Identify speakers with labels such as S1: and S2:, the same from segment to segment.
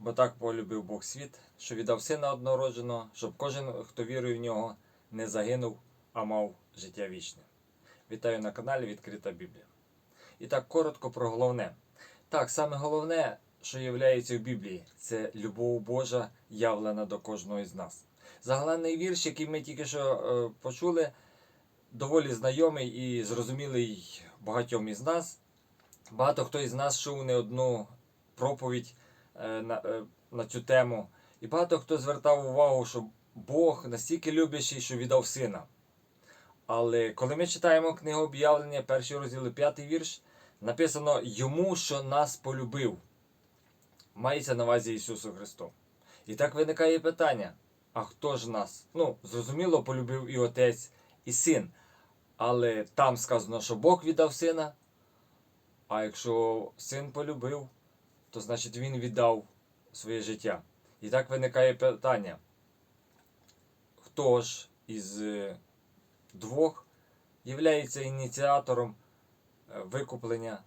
S1: Бо так полюбив Бог світ, що віддав сина однородженого, щоб кожен, хто вірує в нього, не загинув, а мав життя вічне. Вітаю на каналі Відкрита Біблія. І так коротко про головне. Так, саме головне, що є в Біблії, це любов Божа, явлена до кожного з нас. Загалальний вірш, який ми тільки що е, почули, доволі знайомий і зрозумілий багатьом із нас. Багато хто із нас чув не одну проповідь на, е, на цю тему. І багато хто звертав увагу, що Бог настільки любящий, що віддав сина. Але коли ми читаємо книгу об'явлення, перший розділ, п'ятий вірш, написано йому, що нас полюбив. Мається на увазі Ісусу Христу. І так виникає питання: а хто ж нас? Ну, зрозуміло, полюбив і Отець, і син. Але там сказано, що Бог віддав сина. А якщо син полюбив, то значить він віддав своє життя. І так виникає питання: хто ж із е, двох являється ініціатором е, викуплення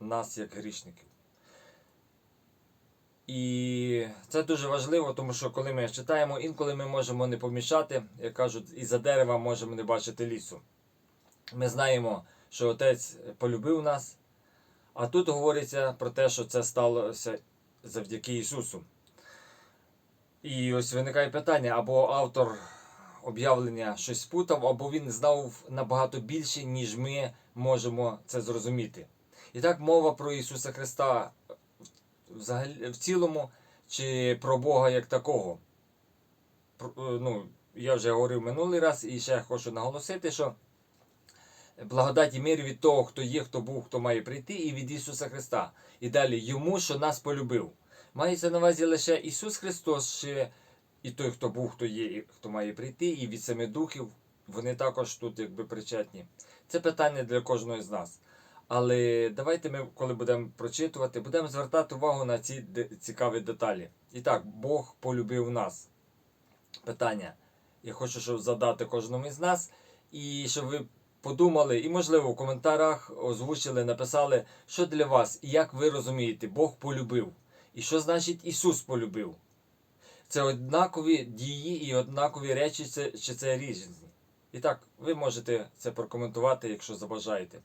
S1: нас як грішників? І це дуже важливо, тому що коли ми читаємо, інколи ми можемо не помішати, як кажуть, із-за дерева можемо не бачити лісу. Ми знаємо, що Отець полюбив нас, а тут говориться про те, що це сталося завдяки Ісусу. І ось виникає питання, або автор об'явлення щось спутав, або він знав набагато більше, ніж ми можемо це зрозуміти. І так мова про Ісуса Христа взагалі в цілому, чи про Бога як такого. Про- е, Ну, я вже говорив минулий раз і ще хочу наголосити, що благодать і мир від того, хто є, хто був, хто має прийти, і від Ісуса Христа. І далі йому, що нас полюбив. Мається на увазі лише Ісус Христос, ще і той, хто був, хто є, і хто має прийти, і від семи духів. Вони також тут якби причетні. Це питання для кожного з нас. Але давайте ми, коли будемо прочитувати, будемо звертати увагу на ці цікаві деталі. І так, Бог полюбив нас. Питання. Я хочу щоб задати кожному із нас, і щоб ви подумали, і, можливо, в коментарях озвучили, написали, що для вас і як ви розумієте, Бог полюбив. І що значить Ісус полюбив? Це однакові дії і однакові речі, чи це різні. І так, ви можете це прокоментувати, якщо забажаєте.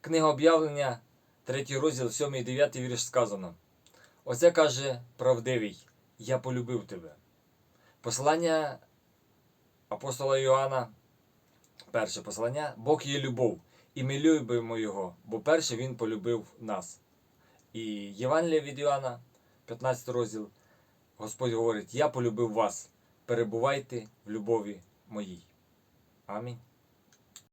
S1: Книга об'явлення, 3 розділ, 7 і 9 вірш сказано. Оце каже правдивий, я полюбив тебе. Послання апостола Іоанна, перше послання, Бог є любов, і ми любимо Його, бо перше Він полюбив нас. І Євангелія від Іоанна, 15 розділ, Господь говорить: Я полюбив вас, перебувайте в любові моїй. Амінь.